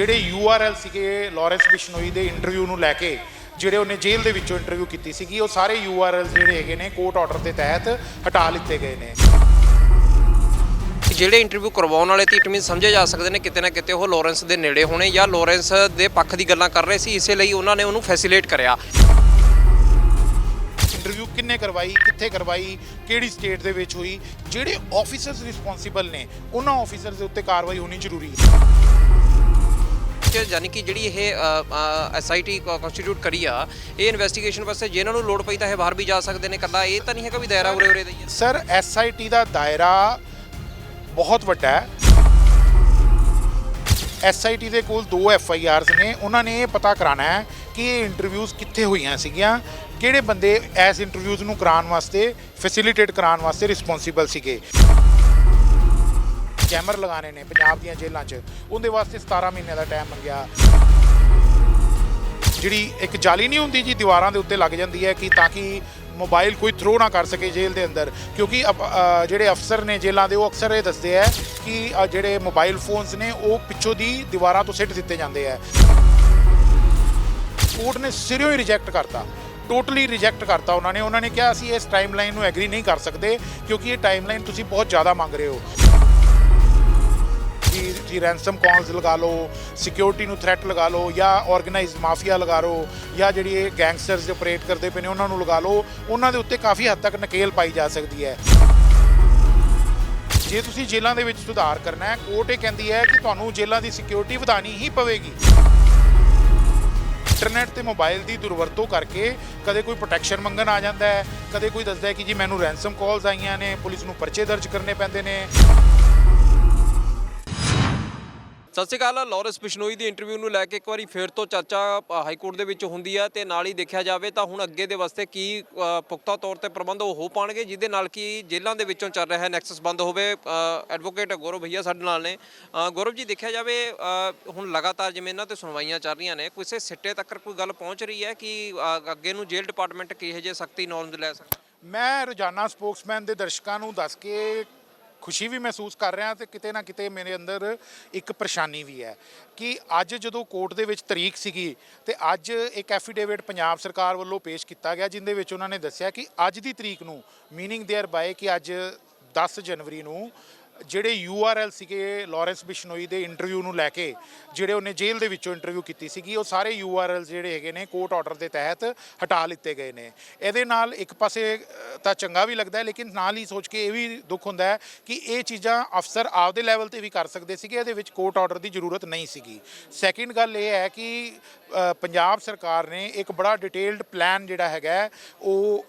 ਜਿਹੜੇ ਯੂਆਰਐਲ ਸੀਗੇ ਲਾਰੈਂਸ ਬਿਸ਼ਨੋਈ ਦੇ ਇੰਟਰਵਿਊ ਨੂੰ ਲੈ ਕੇ ਜਿਹੜੇ ਉਹਨੇ ਜੇਲ੍ਹ ਦੇ ਵਿੱਚੋਂ ਇੰਟਰਵਿਊ ਕੀਤੀ ਸੀਗੀ ਉਹ ਸਾਰੇ ਯੂਆਰਐਲ ਜਿਹੜੇ ਹੈਗੇ ਨੇ ਕੋਰਟ ਆਰਡਰ ਦੇ ਤਹਿਤ ਹਟਾ ਲਿੱਤੇ ਗਏ ਨੇ। ਜਿਹੜੇ ਇੰਟਰਵਿਊ ਕਰਵਾਉਣ ਵਾਲੇ ਤੇ ਇਟ ਮੀਨ ਸਮਝੇ ਜਾ ਸਕਦੇ ਨੇ ਕਿਤੇ ਨਾ ਕਿਤੇ ਉਹ ਲਾਰੈਂਸ ਦੇ ਨੇੜੇ ਹੋਣੇ ਜਾਂ ਲਾਰੈਂਸ ਦੇ ਪੱਖ ਦੀ ਗੱਲਾਂ ਕਰ ਰਹੇ ਸੀ ਇਸੇ ਲਈ ਉਹਨਾਂ ਨੇ ਉਹਨੂੰ ਫੈਸਿਲਿਟੇਟ ਕਰਿਆ। ਇੰਟਰਵਿਊ ਕਿੰਨੇ ਕਰਵਾਈ ਕਿੱਥੇ ਕਰਵਾਈ ਕਿਹੜੀ ਸਟੇਟ ਦੇ ਵਿੱਚ ਹੋਈ ਜਿਹੜੇ ਆਫੀਸਰਸ ਰਿਸਪੌਂਸੀਬਲ ਨੇ ਉਹਨਾਂ ਆਫੀਸਰਸ ਦੇ ਉੱਤੇ ਕਾਰਵਾਈ ਹੋਣੀ ਜ਼ਰੂਰੀ ਹੈ। ਕਿ ਯਾਨੀ ਕਿ ਜਿਹੜੀ ਇਹ ਐਸਆਈਟੀ ਕਨਸਟੀਟਿਊਟ ਕਰੀ ਆ, ਇਹ ਇਨਵੈਸਟੀਗੇਸ਼ਨ ਵਾਸਤੇ ਜੇ ਨੂੰ ਲੋੜ ਪਈ ਤਾਂ ਇਹ ਬਾਹਰ ਵੀ ਜਾ ਸਕਦੇ ਨੇ, ਕੱਲਾ ਇਹ ਤਾਂ ਨਹੀਂ ਹੈਗਾ ਵੀ ਦਾਇਰਾ ਉਰੇ ਉਰੇ ਦਾ ਹੀ ਹੈ ਸਰ ਐਸਆਈਟੀ ਦਾ ਦਾਇਰਾ ਬਹੁਤ ਵੱਡਾ ਹੈ। ਐਸਆਈਟੀ ਦੇ ਕੋਲ ਦੋ ਐਫਆਈਆਰਸ ਨੇ, ਉਹਨਾਂ ਨੇ ਇਹ ਪਤਾ ਕਰਾਣਾ ਹੈ ਕਿ ਇਹ ਇੰਟਰਵਿਊਜ਼ ਕਿੱਥੇ ਹੋਈਆਂ ਸੀਗੀਆਂ, ਕਿਹੜੇ ਬੰਦੇ ਐਸ ਇੰਟਰਵਿਊਜ਼ ਨੂੰ ਕਰਾਉਣ ਵਾਸਤੇ ਫੈਸਿਲਿਟੇਟ ਕਰਾਉਣ ਵਾਸਤੇ ਰਿਸਪੌਂਸੀਬਲ ਸੀਗੇ। ਕੈਮਰ ਲਗਾਣੇ ਨੇ ਪੰਜਾਬ ਦੀਆਂ ਜੇਲ੍ਹਾਂ 'ਚ। ਉਹਦੇ ਵਾਸਤੇ 17 ਮਹੀਨੇ ਦਾ ਟਾਈਮ ਮੰਗਿਆ। ਜਿਹੜੀ ਇੱਕ ਜਾਲੀ ਨਹੀਂ ਹੁੰਦੀ ਜੀ, ਦੀਵਾਰਾਂ ਦੇ ਉੱਤੇ ਲੱਗ ਜਾਂਦੀ ਹੈ ਕਿ ਤਾਂ ਕਿ ਮੋਬਾਈਲ ਕੋਈ ਥਰੋ ਨਾ ਕਰ ਸਕੇ ਜੇਲ੍ਹ ਦੇ ਅੰਦਰ। ਕਿਉਂਕਿ ਅਪ- ਜਿਹੜੇ ਅਫਸਰ ਨੇ ਜੇਲ੍ਹਾਂ ਦੇ, ਉਹ ਅਕਸਰ ਇਹ ਦੱਸਦੇ ਆ ਕਿ ਜਿਹੜੇ ਮੋਬਾਈਲ ਫੋਨਸ ਨੇ, ਉਹ ਪਿੱਛੋਂ ਦੀ ਦੀਵਾਰਾਂ ਤੋਂ ਸਿੱਟ ਦਿੱਤੇ ਜਾਂਦੇ ਆ। ਕੋਰਟ ਨੇ ਸਿਰਿਓਂ ਹੀ ਰਿਜੈਕਟ ਕਰਤਾ। ਟੋਟਲੀ ਰਿਜੈਕਟ ਕਰਤਾ ਉਹਨਾਂ ਨੇ। ਉਹਨਾਂ ਨੇ ਕਿਹਾ, ਅਸੀਂ ਇਸ ਟਾਈਮਲਾਈਨ ਨੂੰ ਐਗਰੀ ਨਹੀਂ ਕਰ ਸਕਦੇ, ਕਿਉਂਕਿ ਇਹ ਟਾਈਮਲਾਈਨ ਤੁਸੀਂ ਬਹੁਤ ਜ਼ਿਆਦਾ ਮੰਗ ਰਹੇ ਹੋ। ਜੀ ਜੀ ਰੈਂਸਮ ਕਾਲਸ ਲਗਾ ਲਓ ਸਿਕਿਉਰਿਟੀ ਨੂੰ ਥ੍ਰੈਟ ਲਗਾ ਲਓ ਜਾਂ ਆਰਗੇਨਾਈਜ਼ਡ ਮਾਫੀਆ ਲਗਾ ਲਓ ਜਾਂ ਜਿਹੜੀ ਇਹ ਗੈਂਗਸਟਰਸ ਆਪਰੇਟ ਕਰਦੇ ਪਏ ਨੇ ਉਹਨਾਂ ਨੂੰ ਲਗਾ ਲਓ, ਉਹਨਾਂ ਦੇ ਉੱਤੇ ਕਾਫੀ ਹੱਦ ਤੱਕ ਨਕੇਲ ਪਾਈ ਜਾ ਸਕਦੀ ਹੈ। ਜੇ ਤੁਸੀਂ ਜੇਲ੍ਹਾਂ ਦੇ ਵਿੱਚ ਸੁਧਾਰ ਕਰਨਾ ਹੈ, ਕੋਰਟ ਇਹ ਕਹਿੰਦੀ ਹੈ ਕਿ ਤੁਹਾਨੂੰ ਜੇਲ੍ਹਾਂ ਦੀ ਸਿਕਿਉਰਿਟੀ ਵਧਾਣੀ ਹੀ ਪਵੇਗੀ। ਇੰਟਰਨੈਟ ਤੇ ਮੋਬਾਈਲ ਦੀ ਦੁਰਵਰਤੋਂ ਕਰਕੇ ਕਦੇ ਕੋਈ ਪ੍ਰੋਟੈਕਸ਼ਨ ਮੰਗਣ ਆ ਜਾਂਦਾ ਹੈ, ਕਦੇ ਕੋਈ ਦੱਸਦਾ ਹੈ ਕਿ ਜੀ ਮੈਨੂੰ ਰੈਂਸਮ ਕਾਲਸ ਆਈਆਂ ਨੇ, ਪੁਲਿਸ ਨੂੰ ਪਰਚੇ ਦਰਜ ਕਰਨੇ ਪੈਂਦੇ ਨੇ। ਸਤਿ ਸ਼੍ਰੀ ਅਕਾਲ, ਲਾਰੈਂਸ ਬਿਸ਼ਨੋਈ ਦੀ ਇੰਟਰਵਿਊ ਨੂੰ ਲੈ ਕੇ ਇੱਕ ਵਾਰੀ ਫੇਰ ਤੋਂ ਚਰਚਾ ਹਾਈ ਕੋਰਟ ਦੇ ਵਿੱਚ ਹੁੰਦੀ ਹੈ ਤੇ ਨਾਲ ਹੀ ਦੇਖਿਆ ਜਾਵੇ ਤਾਂ ਹੁਣ ਅੱਗੇ ਦੇ ਵਾਸਤੇ ਕੀ ਪੁਖਤਾ ਤੌਰ ਤੇ ਪ੍ਰਬੰਧ ਉਹ ਹੋ ਪਾਣਗੇ, ਜਿਹਦੇ ਨਾਲ ਕਿ ਜੇਲ੍ਹਾਂ ਦੇ ਵਿੱਚੋਂ ਚੱਲ ਰਿਹਾ ਨੈਕਸਸ ਬੰਦ ਹੋਵੇ। ਐਡਵੋਕੇਟ ਗੌਰਵ ਭਈਆ ਸਾਡੇ ਨਾਲ ਨੇ। ਗੌਰਵ ਜੀ ਦੇਖਿਆ ਜਾਵੇ ਹੁਣ ਲਗਾਤਾਰ ਜਿਵੇਂ ਇਹਨਾਂ ਤੇ ਸੁਣਵਾਈਆਂ ਚੱਲ ਰਹੀਆਂ ਨੇ, ਕਿਸੇ ਸਿੱਟੇ ਤੱਕ ਕੋਈ ਗੱਲ ਪਹੁੰਚ ਰਹੀ ਹੈ ਕਿ ਅੱਗੇ ਨੂੰ ਜੇਲ੍ਹ ਡਿਪਾਰਟਮੈਂਟ ਕਿਹੋ ਜਿਹੇ ਸਖਤੀ ਨੌਰਮਸ ਲੈ ਸਕਦਾ? ਮੈਂ ਰੋਜ਼ਾਨਾ ਸਪੋਕਸਮੈਨ ਦੇ ਦਰਸ਼ਕਾਂ ਨੂੰ ਦੱਸ ਕੇ ਖੁਸ਼ੀ ਵੀ ਮਹਿਸੂਸ ਕਰ ਰਿਹਾ ਤੇ ਕਿਤੇ ਨਾ ਕਿਤੇ ਮੇਰੇ ਅੰਦਰ ਇੱਕ ਪਰੇਸ਼ਾਨੀ ਵੀ ਹੈ ਕਿ ਅੱਜ ਜਦੋਂ ਕੋਰਟ ਦੇ ਵਿੱਚ ਤਰੀਕ ਸੀਗੀ ਤੇ ਅੱਜ ਇੱਕ ਐਫੀਡੇਵਿਟ ਪੰਜਾਬ ਸਰਕਾਰ ਵੱਲੋਂ ਪੇਸ਼ ਕੀਤਾ ਗਿਆ ਜਿੰਦੇ ਵਿੱਚ ਉਹਨਾਂ ਨੇ ਦੱਸਿਆ ਕਿ ਅੱਜ ਦੀ ਤਰੀਕ ਨੂੰ ਮੀਨਿੰਗ देयर ਬਾਏ ਕਿ ਅੱਜ 10 ਜਨਵਰੀ ਨੂੰ ਜਿਹੜੇ ਯੂਆਰਐਲ ਸੀਗੇ ਲਾਰੈਂਸ ਬਿਸ਼ਨੋਈ ਦੇ ਇੰਟਰਵਿਊ ਨੂੰ ਲੈ ਕੇ, ਜਿਹੜੇ ਉਹਨੇ ਜੇਲ੍ਹ ਦੇ ਵਿੱਚੋਂ ਇੰਟਰਵਿਊ ਕੀਤੀ ਸੀਗੀ, ਉਹ ਸਾਰੇ ਯੂਆਰਐਲ ਜਿਹੜੇ ਹੈਗੇ ਨੇ ਕੋਰਟ ਆਰਡਰ ਦੇ ਤਹਿਤ ਹਟਾ ਲਿੱਤੇ ਗਏ ਨੇ। ਇਹਦੇ ਨਾਲ ਇੱਕ ਪਾਸੇ ਤਾਂ ਚੰਗਾ ਵੀ ਲੱਗਦਾ ਹੈ, ਲੇਕਿਨ ਨਾਲ ਹੀ ਸੋਚ ਕੇ ਇਹ ਵੀ ਦੁੱਖ ਹੁੰਦਾ ਹੈ ਕਿ ਇਹ ਚੀਜ਼ਾਂ ਅਫਸਰ ਆਪਦੇ ਲੈਵਲ ਤੇ ਵੀ ਕਰ ਸਕਦੇ ਸੀਗੇ, ਇਹਦੇ ਵਿੱਚ ਕੋਰਟ ਆਰਡਰ ਦੀ ਜ਼ਰੂਰਤ ਨਹੀਂ ਸੀਗੀ। ਸੈਕਿੰਡ ਗੱਲ ਇਹ ਹੈ ਕਿ ਪੰਜਾਬ ਸਰਕਾਰ ਨੇ ਇੱਕ ਬੜਾ ਡਿਟੇਲਡ ਪਲਾਨ ਜਿਹੜਾ ਹੈਗਾ ਉਹ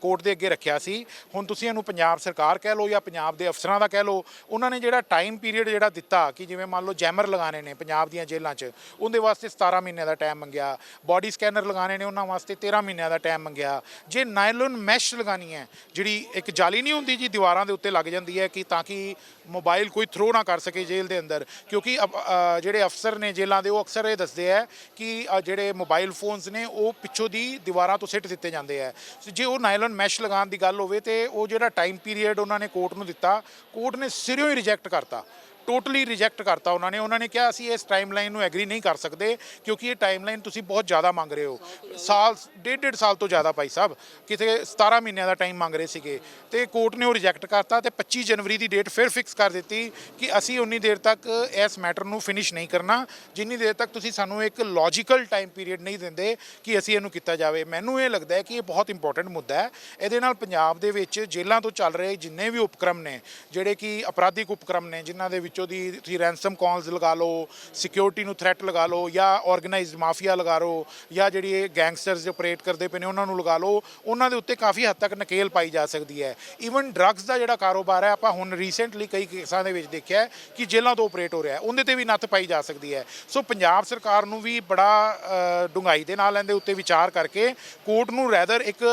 ਕੋਰਟ ਦੇ ਅੱਗੇ ਰੱਖਿਆ ਸੀ। ਹੁਣ ਤੁਸੀਂ ਇਹਨੂੰ ਪੰਜਾਬ ਸਰਕਾਰ ਕਹਿ ਲਓ ਜਾਂ ਪੰਜਾਬ ਦੇ ਅਫਸਰਾਂ ਦਾ ਕਹਿ ਲਓ ਉਹਨਾਂ ਨੇ ਜਿਹੜਾ ਟਾਈਮ ਪੀਰੀਅਡ ਜਿਹੜਾ ਦਿੱਤਾ ਕਿ ਜਿਵੇਂ ਮੰਨ ਲਓ ਜੈਮਰ ਲਗਾਣੇ ਨੇ ਪੰਜਾਬ ਦੀਆਂ ਜੇਲ੍ਹਾਂ 'ਚ, ਉਹਦੇ ਵਾਸਤੇ 17 ਮਹੀਨਿਆਂ ਦਾ ਟਾਈਮ ਮੰਗਿਆ ਬਾਡੀ ਸਕੈਨਰ ਲਗਾਣੇ ਨੇ ਉਹਨਾਂ ਵਾਸਤੇ 13 ਮਹੀਨਿਆਂ ਦਾ ਟਾਈਮ ਮੰਗਿਆ। ਜੇ ਨਾਇਲਨ ਮੈਸ਼ ਲਗਾਣੀ ਹੈ, ਜਿਹੜੀ ਇੱਕ ਜਾਲੀ ਨਹੀਂ ਹੁੰਦੀ ਜੀ, ਦੀਵਾਰਾਂ ਦੇ ਉੱਤੇ ਲੱਗ ਜਾਂਦੀ ਹੈ ਕਿ ਤਾਂ ਕਿ ਮੋਬਾਈਲ ਕੋਈ ਥਰੋ ਨਾ ਕਰ ਸਕੇ ਜੇਲ੍ਹ ਦੇ ਅੰਦਰ, ਕਿਉਂਕਿ ਅਪ- ਜਿਹੜੇ ਅਫਸਰ ਨੇ ਜੇਲ੍ਹਾਂ ਦੇ, ਉਹ ਅਕਸਰ ਇਹ ਦੱਸਦੇ ਆ ਕਿ ਜਿਹੜੇ ਮੋਬਾਈਲ ਫੋਨਸ ਨੇ, ਉਹ ਪਿੱਛੋਂ ਦੀ ਦੀਵਾਰਾਂ ਤੋਂ ਸਿੱਟ ਦਿੱਤੇ ਜਾਂਦੇ ਆ ਜੇ ਉਹ ਨਾਇਲਨ ਮੈਸ਼ ਲਗਾਉਣ ਦੀ ਗੱਲ ਹੋਵੇ ਤੇ ਉਹ ਜਿਹੜਾ ਟਾਈਮ ਪੀਰੀਅਡ ਉਹਨਾਂ ਨੇ ਕੋਰਟ ਨੂੰ ਦਿੱਤਾ ਕੋਰਟ ਨੇ ਸਿਰਿਓਂ ਹੀ ਰਿਜੈਕਟ ਕਰਤਾ। ਟੋਟਲੀ ਰਿਜੈਕਟ ਕਰਤਾ ਉਹਨਾਂ ਨੇ। ਉਹਨਾਂ ਨੇ ਕਿਹਾ, ਅਸੀਂ ਇਸ ਟਾਈਮਲਾਈਨ ਨੂੰ ਐਗਰੀ ਨਹੀਂ ਕਰ ਸਕਦੇ ਕਿਉਂਕਿ ਇਹ ਟਾਈਮਲਾਈਨ ਤੁਸੀਂ ਬਹੁਤ ਜ਼ਿਆਦਾ ਮੰਗ ਰਹੇ ਹੋ। ਸਾਲ, ਡੇਢ ਡੇਢ ਸਾਲ ਤੋਂ ਜ਼ਿਆਦਾ ਭਾਈ ਸਾਹਿਬ, ਕਿਤੇ 17 ਮਹੀਨਿਆਂ ਦਾ ਟਾਈਮ ਮੰਗ ਰਹੇ ਸੀਗੇ। ਤੇ ਕੋਰਟ ਨੇ ਉਹ ਰਿਜੈਕਟ ਕਰਤਾ ਤੇ 25 ਜਨਵਰੀ ਦੀ ਡੇਟ ਫਿਰ ਫਿਕਸ ਕਰ ਦਿੱਤੀ ਕਿ ਅਸੀਂ ਉਨੀ ਦੇਰ ਤੱਕ ਇਸ ਮੈਟਰ ਨੂੰ ਫਿਨਿਸ਼ ਨਹੀਂ ਕਰਨਾ। ਜਿੰਨੀ ਦੇਰ ਤੱਕ ਤੁਸੀਂ ਸਾਨੂੰ ਇੱਕ ਲੌਜੀਕਲ ਟਾਈਮ ਪੀਰੀਅਡ ਨਹੀਂ ਦਿੰਦੇ ਕਿ ਅਸੀਂ ਇਹਨੂੰ ਕੀਤਾ ਜਾਵੇ। ਮੈਨੂੰ ਇਹ ਲੱਗਦਾ ਹੈ ਕਿ ਇਹ ਬਹੁਤ ਇੰਪੋਰਟੈਂਟ ਮੁੱਦਾ ਹੈ। ਇਹਦੇ ਨਾਲ ਪੰਜਾਬ ਦੇ ਵਿੱਚ ਜੇਲ੍ਹਾਂ ਤੋਂ ਚੱਲ ਰਹੇ ਜਿੰਨੇ ਵੀ ਉਪਕਰਮ ਨੇ, ਜਿਹੜੇ ਕਿ ਅਪਰਾਧਿਕ ਉਪਕਰਮ ਨੇ, ਜਿਨ੍ਹਾਂ ਦੇ ਵਿੱਚ ਦੀ ਤੁਸੀਂ ਰੈਂਸਮ ਕਾਲਸ ਲਗਾ ਲਓ ਸਿਕਿਉਰਿਟੀ ਨੂੰ ਥ੍ਰੈਟ ਲਗਾ ਲਓ ਜਾਂ ਆਰਗੇਨਾਈਜ਼ਡ ਮਾਫੀਆ ਲਗਾ ਲਓ ਜਾਂ ਜਿਹੜੀ ਇਹ ਗੈਂਗਸਟਰਸ ਆਪਰੇਟ ਕਰਦੇ ਪਏ ਨੇ ਉਹਨਾਂ ਨੂੰ ਲਗਾ ਲਓ ਉਹਨਾਂ ਦੇ ਉੱਤੇ ਕਾਫੀ ਹੱਦ ਤੱਕ ਨਕੇਲ ਪਾਈ ਜਾ ਸਕਦੀ ਹੈ। ਈਵਨ ਡਰੱਗਸ ਦਾ ਜਿਹੜਾ ਕਾਰੋਬਾਰ ਹੈ ਆਪਾਂ ਹੁਣ ਰੀਸੈਂਟਲੀ ਕਈ ਕੇਸਾਂ ਦੇ ਵਿੱਚ ਦੇਖਿਆ ਕਿ ਜੇਲ੍ਹਾਂ ਤੋਂ ਆਪਰੇਟ ਹੋ ਰਿਹਾ ਉਹਦੇ ਤੇ ਵੀ ਨੱਥ ਪਾਈ ਜਾ ਸਕਦੀ ਹੈ। ਸੋ ਪੰਜਾਬ ਸਰਕਾਰ ਨੂੰ ਵੀ ਬੜਾ ਅ, ਡੂੰਘਾਈ ਦੇ ਨਾਲ ਇਹਦੇ ਉੱਤੇ ਵਿਚਾਰ ਕਰਕੇ ਕੋਰਟ ਨੂੰ ਰੈਦਰ ਇੱਕ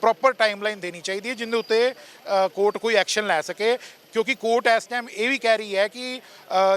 ਪ੍ਰੋਪਰ ਟਾਈਮਲਾਈਨ ਦੇਣੀ ਚਾਹੀਦੀ ਹੈ ਜਿੰਦੇ ਉੱਤੇ ਕੋਰਟ ਕੋਈ ਐਕਸ਼ਨ ਲੈ ਸਕੇ। ਕਿਉਂਕਿ ਕੋਰਟ ਇਸ ਟਾਈਮ ਇਹ ਵੀ ਕਹਿ ਰਹੀ ਹੈ ਕਿ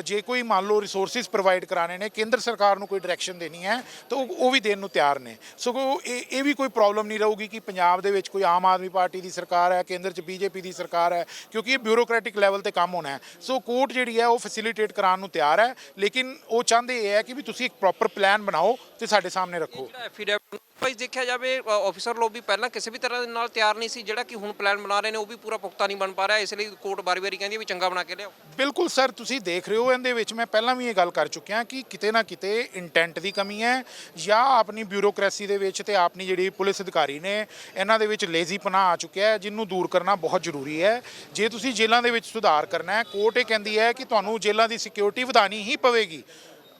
ਜੇ ਕੋਈ ਮੰਨ ਲਓ ਰਿਸੋਰਸਿਸ ਪ੍ਰੋਵਾਈਡ ਕਰਾਣੇ ਨੇ, ਕੇਂਦਰ ਸਰਕਾਰ ਨੂੰ ਕੋਈ ਡਾਇਰੈਕਸ਼ਨ ਦੇਣੀ ਹੈ, ਤਾਂ ਉਹ ਵੀ ਦੇਣ ਨੂੰ ਤਿਆਰ ਨੇ। ਸਗੋਂ ਇਹ ਇਹ ਵੀ ਕੋਈ ਪ੍ਰੋਬਲਮ ਨਹੀਂ ਰਹੂਗੀ ਕਿ ਪੰਜਾਬ ਦੇ ਵਿੱਚ ਕੋਈ ਆਮ ਆਦਮੀ ਪਾਰਟੀ ਦੀ ਸਰਕਾਰ ਹੈ, ਕੇਂਦਰ 'ਚ ਬੀਜੇਪੀ ਦੀ ਸਰਕਾਰ ਹੈ, ਕਿਉਂਕਿ ਇਹ ਬਿਊਰੋਕ੍ਰੈਟਿਕ ਲੈਵਲ ਤੇ ਕੰਮ ਹੋਣਾ ਹੈ। ਸੋ ਕੋਰਟ ਜਿਹੜੀ ਹੈ, ਉਹ ਫੈਸਿਲਿਟੇਟ ਕਰਾਉਣ ਨੂੰ ਤਿਆਰ ਹੈ, ਲੇਕਿਨ ਉਹ ਚਾਹੁੰਦੇ ਇਹ ਹੈ ਕਿ ਵੀ ਤੁਸੀਂ ਇੱਕ ਪ੍ਰੋਪਰ ਪਲਾਨ ਬਣਾਓ ਤੇ ਸਾਡੇ ਸਾਹਮਣੇ ਰੱਖੋ। ਐਫੀਡੈਵਿਟ ਭਾਈ ਦੇਖਿਆ ਜਾਵੇ ਆਫੀਸਰ ਲੋਕ ਪਹਿਲਾਂ ਕਿਸੇ ਵੀ ਤਰ੍ਹਾਂ ਦੇ ਨਾਲ ਤਿਆਰ ਨਹੀਂ ਸੀ, ਜਿਹੜਾ ਕਿ ਹੁਣ ਪਲਾਨ ਬਣਾ ਰਹੇ ਨੇ, ਉਹ ਵੀ ਪੂਰਾ ਪੁਖਤਾ ਨਹੀਂ ਬਣ ਪਾ ਰਿਹਾ। ਇਸ ਲਈ ਕੋਰਟ ਵਾਰੀ-ਵਾਰੀ ਕਹਿੰਦੀ ਹੈ ਵੀ ਚੰਗਾ ਬਣਾ ਕੇ ਲਿਆਓ। ਬਿਲਕੁਲ ਸਰ, ਤੁਸੀਂ ਦੇਖ ਰਹੇ ਹੋ ਇਹਦੇ ਵਿੱਚ, ਮੈਂ ਪਹਿਲਾਂ ਵੀ ਇਹ ਗੱਲ ਕਰ ਚੁੱਕਿਆ ਕਿ ਕਿਤੇ ਨਾ ਕਿਤੇ ਇੰਟੈਂਟ ਦੀ ਕਮੀ ਹੈ, ਜਾਂ ਆਪਣੀ ਬਿਊਰੋਕ੍ਰੇਸੀ ਦੇ ਵਿੱਚ ਤੇ ਆਪਣੀ ਜਿਹੜੀ ਪੁਲਿਸ ਅਧਿਕਾਰੀ ਨੇ ਇਹਨਾਂ ਦੇ ਵਿੱਚ ਲੇਜ਼ੀਪਨਾ ਆ ਚੁੱਕਿਆ ਹੈ, ਜਿਹਨੂੰ ਦੂਰ ਕਰਨਾ ਬਹੁਤ ਜ਼ਰੂਰੀ ਹੈ। ਜੇ ਤੁਸੀਂ ਜੇਲ੍ਹਾਂ ਦੇ ਵਿੱਚ ਸੁਧਾਰ ਕਰਨਾ ਹੈ, ਕੋਰਟ ਇਹ ਕਹਿੰਦੀ ਹੈ ਕਿ ਤੁਹਾਨੂੰ ਜੇਲ੍ਹਾਂ ਦੀ ਸਿਕਿਉਰਿਟੀ ਵਧਾਣੀ ਹੀ ਪਵੇਗੀ।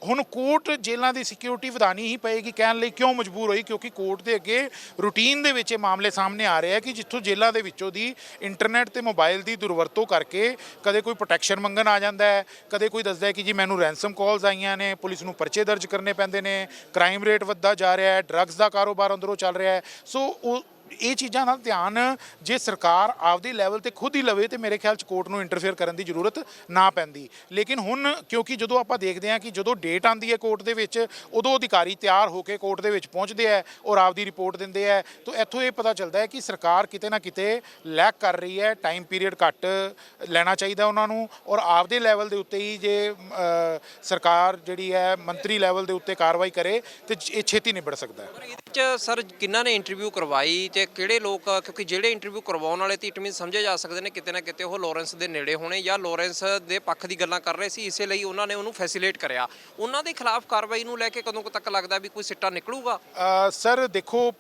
ਹੁਣ ਕੋਰਟ ਜੇਲ੍ਹਾਂ ਦੀ ਸਿਕਿਉਰਿਟੀ ਵਧਾਣੀ ਹੀ ਪਏਗੀ, ਕਹਿਣ ਲਈ ਕਿਉਂ ਮਜਬੂਰ ਹੋਈ? ਕਿਉਂਕਿ ਕੋਰਟ ਦੇ ਅੱਗੇ ਰੂਟੀਨ ਦੇ ਵਿੱਚ ਇਹ ਮਾਮਲੇ ਸਾਹਮਣੇ ਆ ਰਹੇ ਆ ਕਿ ਜਿੱਥੋਂ ਜੇਲ੍ਹਾਂ ਦੇ ਵਿੱਚੋਂ ਦੀ ਇੰਟਰਨੈਟ ਤੇ ਮੋਬਾਈਲ ਦੀ ਦੁਰਵਰਤੋਂ ਕਰਕੇ ਕਦੇ ਕੋਈ ਪ੍ਰੋਟੈਕਸ਼ਨ ਮੰਗਣ ਆ ਜਾਂਦਾ ਹੈ, ਕਦੇ ਕੋਈ ਦੱਸਦਾ ਹੈ ਕਿ ਜੀ ਮੈਨੂੰ ਰੈਂਸਮ ਕਾਲਸ ਆਈਆਂ ਨੇ, ਪੁਲਿਸ ਨੂੰ ਪਰਚੇ ਦਰਜ ਕਰਨੇ ਪੈਂਦੇ ਨੇ ਕ੍ਰਾਈਮ ਰੇਟ ਵੱਧਦਾ ਜਾ ਰਿਹਾ ਹੈ ਡਰੱਗਸ ਦਾ ਕਾਰੋਬਾਰ ਅੰਦਰੋਂ ਚੱਲ ਰਿਹਾ ਹੈ। ਸੋ ਉਹ ਇਹ ਚੀਜ਼ਾਂ ਦਾ ਧਿਆਨ ਜੇ ਸਰਕਾਰ ਆਪਦੇ ਲੈਵਲ ਤੇ ਖੁਦ ਹੀ ਲਵੇ ਤੇ ਮੇਰੇ ਖਿਆਲ ਚ ਕੋਰਟ ਨੂੰ ਇੰਟਰਫੇਅਰ ਕਰਨ ਦੀ ਜ਼ਰੂਰਤ ਨਾ ਪੈਂਦੀ। ਲੇਕਿਨ ਹੁਣ ਕਿਉਂਕਿ ਜਦੋਂ ਆਪਾਂ ਦੇਖਦੇ ਹਾਂ ਕਿ ਜਦੋਂ ਡੇਟ ਆਂਦੀ ਹੈ ਕੋਰਟ ਦੇ ਵਿੱਚ, ਉਦੋਂ ਅਧਿਕਾਰੀ ਤਿਆਰ ਹੋ ਕੇ ਕੋਰਟ ਦੇ ਵਿੱਚ ਪਹੁੰਚਦੇ ਆ ਔਰ ਆਪਦੀ ਰਿਪੋਰਟ ਦਿੰਦੇ ਆ ਤਾਂ ਇੱਥੋਂ ਇਹ ਪਤਾ ਚੱਲਦਾ ਹੈ ਕਿ ਸਰਕਾਰ ਕਿਤੇ ਨਾ ਕਿਤੇ ਲੈਕ ਕਰ ਰਹੀ ਹੈ ਟਾਈਮ ਪੀਰੀਅਡ ਘੱਟ ਲੈਣਾ ਚਾਹੀਦਾ ਉਹਨਾਂ ਨੂੰ ਔਰ ਆਪਦੇ ਲੈਵਲ ਦੇ ਉੱਤੇ ਹੀ ਜੇ ਸਰਕਾਰ ਜਿਹੜੀ ਹੈ ਮੰਤਰੀ ਲੈਵਲ ਦੇ ਉੱਤੇ ਕਾਰਵਾਈ ਕਰੇ ਤੇ ਇਹ ਛੇਤੀ ਨਿਬੜ ਸਕਦਾ ਹੈ। ਇਹਦੇ ਵਿੱਚ ਸਰ ਕਿੰਨਾਂ ਨੇ ਇੰਟਰਵਿਊ ਕਰਵਾਈ ਤੇ ਕਿਹੜੇ ਲੋਕ, ਕਿਉਂਕਿ ਜਿਹੜੇ ਇੰਟਰਵਿਊ ਕਰਵਾਉਣ ਵਾਲੇ ਤੇ ਇਟ ਮੀਨ ਸਮਝੇ ਜਾ ਸਕਦੇ ਨੇ, ਕਿਤੇ ਨਾ ਕਿਤੇ ਉਹ ਲਾਰੈਂਸ ਦੇ ਨੇੜੇ ਹੋਣੇ ਜਾਂ ਲਾਰੈਂਸ ਦੇ ਪੱਖ ਦੀ ਗੱਲਾਂ ਕਰ ਰਹੇ ਸੀ, ਇਸੇ ਲਈ ਉਹਨਾਂ ਨੇ ਉਹਨੂੰ ਫੈਸਿਲਿਟੇਟ ਕਰਿਆ। ਉਹਨਾਂ ਦੇ ਖਿਲਾਫ ਕਾਰਵਾਈ ਨੂੰ ਲੈ ਕੇ ਕਦੋਂ ਤੱਕ ਲੱਗਦਾ ਵੀ ਕੋਈ ਸਿੱਟਾ ਨਿਕਲੂਗਾ? ਸਰ, ਦੇਖੋ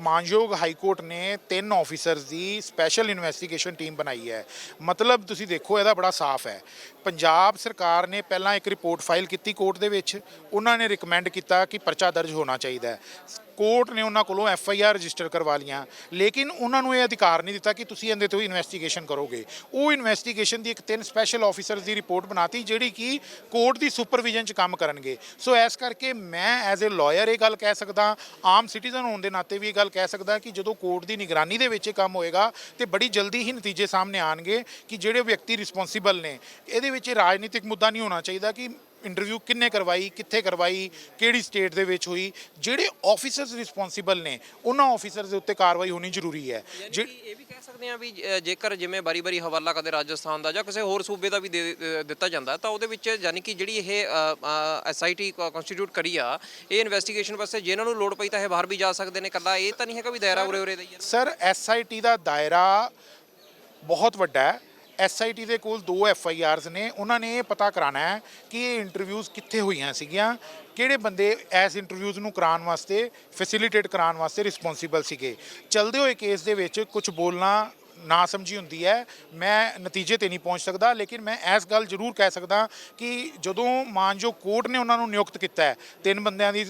ਮਾਨਯੋਗ ਹਾਈ ਕੋਰਟ ਨੇ ਤਿੰਨ ਆਫੀਸਰਸ ਦੀ ਸਪੈਸ਼ਲ ਇਨਵੈਸਟੀਗੇਸ਼ਨ ਟੀਮ ਬਣਾਈ ਹੈ। ਮਤਲਬ ਤੁਸੀਂ ਦੇਖੋ, ਇਹਦਾ ਬੜਾ ਸਾਫ਼ ਹੈ। ਪੰਜਾਬ ਸਰਕਾਰ ਨੇ ਪਹਿਲਾਂ ਇੱਕ ਰਿਪੋਰਟ ਫਾਈਲ ਕੀਤੀ ਕੋਰਟ ਦੇ ਵਿੱਚ। ਉਹਨਾਂ ਨੇ ਰਿਕਮੈਂਡ ਕੀਤਾ ਕਿ ਪਰਚਾ ਦਰਜ ਹੋਣਾ ਚਾਹੀਦਾ ਹੈ। ਕੋਰਟ ਨੇ ਉਹਨਾਂ ਕੋਲੋਂ ਐਫ ਆਈ ਆਰ ਰਜਿਸਟਰ ਕਰਵਾ ਲੀਆਂ ਲੇਕਿਨ ਉਹਨਾਂ ਨੂੰ ਇਹ ਅਧਿਕਾਰ ਨਹੀਂ ਦਿੱਤਾ ਕਿ ਤੁਸੀਂ ਇਹਦੇ ਤੋਂ ਇਨਵੈਸਟੀਗੇਸ਼ਨ ਕਰੋਗੇ। ਉਹ ਇਨਵੈਸਟੀਗੇਸ਼ਨ ਦੀ ਇੱਕ ਤਿੰਨ ਸਪੈਸ਼ਲ ਆਫੀਸਰਸ ਦੀ ਰਿਪੋਰਟ ਬਣਾਤੀ, ਜਿਹੜੀ ਕਿ ਕੋਰਟ ਦੀ ਸੁਪਰਵਿਜ਼ਨ 'ਚ ਕੰਮ ਕਰਨਗੇ। ਸੋ ਇਸ ਕਰਕੇ ਮੈਂ ਐਜ਼ ਅ ਲਾਇਰ ਇਹ ਗੱਲ ਕਹਿ ਸਕਦਾ, ਆਮ ਸਿਟੀਜ਼ਨ ਹੋਣ ਦੇ ਨਾਤੇ ਵੀ ਇਹ ਗੱਲ ਕਹਿ ਸਕਦਾ ਕਿ ਜਦੋਂ ਕੋਰਟ ਦੀ ਨਿਗਰਾਨੀ ਦੇ ਵਿੱਚ ਇਹ ਕੰਮ ਹੋਏਗਾ ਤੇ ਬੜੀ ਜਲਦੀ ਹੀ ਨਤੀਜੇ ਸਾਹਮਣੇ ਆਣਗੇ ਕਿ ਜਿਹੜੇ ਵਿਅਕਤੀ ਰਿਸਪੌਂਸੀਬਲ ਨੇ, ਇਹਦੇ ਵਿੱਚ ਇਹ ਰਾਜਨੀਤਿਕ ਮੁੱਦਾ ਨਹੀਂ ਹੋਣਾ ਚਾਹੀਦਾ ਕਿ ਇੰਟਰਵਿਊ ਕਿੰਨੇ ਕਰਵਾਈ ਕਿੱਥੇ ਕਰਵਾਈ ਕਿਹੜੀ ਸਟੇਟ ਦੇ ਵਿੱਚ ਹੋਈ ਜਿਹੜੇ ਆਫੀਸਰਸ ਰਿਸਪੌਂਸੀਬਲ ਨੇ ਉਹਨਾਂ ਆਫੀਸਰਸ ਦੇ ਉੱਤੇ ਕਾਰਵਾਈ ਹੋਣੀ ਜ਼ਰੂਰੀ ਹੈ। ਕਿ ਇਹ ਵੀ ਕਹਿ ਸਕਦੇ ਆ ਵੀ ਜ- ਜੇਕਰ ਜਿਵੇਂ ਬਾਰੀ-ਬਾਰੀ ਹਵਾਲਾ ਕਦੇ ਰਾਜਸਥਾਨ ਦਾ ਜਾਂ ਕਿਸੇ ਹੋਰ ਸੂਬੇ ਦਾ ਵੀ ਦੇ- ਦਿੱਤਾ ਜਾਂਦਾ ਤਾਂ ਉਹਦੇ ਵਿੱਚ ਯਾਨੀ ਕਿ ਜਿਹੜੀ ਇਹ ਐਸਆਈਟੀ ਕਨਸਟੀਟਿਊਟ ਕਰੀ ਆ ਇਹ ਇਨਵੈਸਟੀਗੇਸ਼ਨ ਵਾਸਤੇ ਜੇ ਇਹਨਾਂ ਨੂੰ ਲੋੜ ਪਈ ਤਾਂ ਇਹ ਬਾਹਰ ਵੀ ਜਾ ਸਕਦੇ ਨੇ ਕੱਲਾ ਇਹ ਤਾਂ ਨਹੀਂ ਹੈਗਾ ਵੀ ਦਾਇਰਾ ਉਰੇ ਉਰੇ ਦਾ ਹੀ ਹੈ। ਸਰ ਐਸਆਈਟੀ ਦਾ ਦਾਇਰਾ ਬਹੁਤ ਵੱਡਾ ਹੈ। ਐਸਆਈਟੀ ਦੇ ਕੋਲ ਦੋ ਐਫਆਈਆਰਸ ਨੇ। ਉਹਨਾਂ ਨੇ ਇਹ ਪਤਾ ਕਰਾਣਾ ਹੈ ਕਿ ਇਹ ਇੰਟਰਵਿਊਜ਼ ਕਿੱਥੇ ਹੋਈਆਂ ਸੀਗੀਆਂ, ਕਿਹੜੇ ਬੰਦੇ ਐਸ ਇੰਟਰਵਿਊਜ਼ ਨੂੰ ਕਰਾਉਣ ਵਾਸਤੇ ਫੈਸਿਲਿਟੇਟ ਕਰਾਉਣ ਵਾਸਤੇ ਰਿਸਪੌਂਸੀਬਲ ਸੀਗੇ। ਚਲਦੇ ਹੋਏ ਕੇਸ ਦੇ ਵਿੱਚ ਕੁਝ ਬੋਲਣਾ ਨਾ ਸਮਝੀ ਹੁੰਦੀ ਹੈ, ਮੈਂ ਨਤੀਜੇ ਤੇ ਨਹੀਂ ਪਹੁੰਚ ਸਕਦਾ, ਲੇਕਿਨ ਮੈਂ ਇਸ ਗੱਲ ਜ਼ਰੂਰ ਕਹਿ ਸਕਦਾ ਕਿ ਜਦੋਂ ਮਾਨਯੋਗ ਕੋਰਟ ਨੇ ਉਹਨਾਂ ਨੂੰ ਨਿਯੁਕਤ ਕੀਤਾ ਹੈ, ਤਿੰਨ ਬੰਦਿਆਂ ਦੀ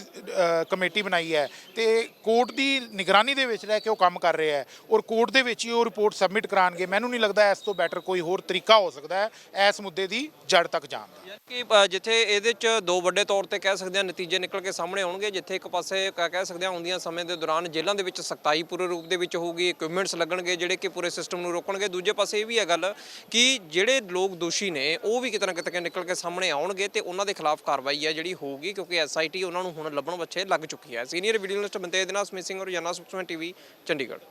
ਕਮੇਟੀ ਬਣਾਈ ਹੈ, ਤੇ ਕੋਰਟ ਦੀ ਨਿਗਰਾਨੀ ਦੇ ਵਿੱਚ ਰਹਿ ਕੇ ਉਹ ਕੰਮ ਕਰ ਰਿਹਾ ਹੈ, ਔਰ ਕੋਰਟ ਦੇ ਵਿੱਚ ਹੀ ਉਹ ਰਿਪੋਰਟ ਸਬਮਿਟ ਕਰਾਣਗੇ ਮੈਨੂੰ ਨਹੀਂ ਲੱਗਦਾ ਇਸ ਤੋਂ ਬੈਟਰ ਕੋਈ ਹੋਰ ਤਰੀਕਾ ਹੋ ਸਕਦਾ ਹੈ, ਇਸ ਮੁੱਦੇ ਦੀ ਜੜ ਤੱਕ ਜਾਣ ਦਾ। ਕਿ ਜਿੱਥੇ ਇਹਦੇ ਚ ਦੋ ਵੱਡੇ ਤੌਰ ਤੇ ਕਹਿ ਸਕਦੇ ਆ ਨਤੀਜੇ ਨਿਕਲ ਕੇ ਸਾਹਮਣੇ ਆਉਣਗੇ, ਜਿੱਥੇ ਇੱਕ ਪਾਸੇ ਕ- ਕਹਿ ਸਕਦੇ ਆ ਆਉਂਦੀਆਂ ਸਮੇਂ ਦੇ ਦੌਰਾਨ ਜੇਲ੍ਹਾਂ ਦੇ ਵਿੱਚ ਸਖਤਾਈ ਪੂਰੇ ਰੂਪ ਦੇ ਵਿੱਚ ਹੋਊਗੀ ਇਕਵਿਪਮੈਂਟਸ ਲੱਗਣਗੇ, ਜਿਹੜੇ ਕਿ ਪੂਰੇ ਸਿਸਟਮ ਨੂੰ ਰੋਕਣਗੇ। ਦੂਜੇ ਪਾਸੇ ਇਹ ਵੀ ਹੈ ਗੱਲ ਕਿ ਜਿਹੜੇ ਲੋਕ ਦੋਸ਼ੀ ਨੇ, ਉਹ ਵੀ ਕਿਤੇ ਨਾ ਕਿਤੇ ਨਿਕਲ ਕੇ ਸਾਹਮਣੇ ਆਉਣਗੇ ਤੇ ਉਹਨਾਂ ਦੇ ਖਿਲਾਫ ਕਾਰਵਾਈ ਹੈ ਜਿਹੜੀ ਹੋਊਗੀ ਕਿਉਂਕਿ ਐਸਆਈਟੀ ਉਹਨਾਂ ਨੂੰ ਹੁਣ ਲੱਭਣ ਬੱਚੇ ਲੱਗ ਚੁੱਕੀ ਹੈ। ਸੀਨੀਅਰ ਵੀਡੀਓ ਜਰਨਲਿਸਟ ਬੰਦੇ ਦੇ ਨਾਲ ਸਮਿਤ ਸਿੰਘ ਔਰ ਜਨਾ ਸੁਖਮਨ ਟੀਵੀ ਚੰਡੀਗੜ੍ਹ।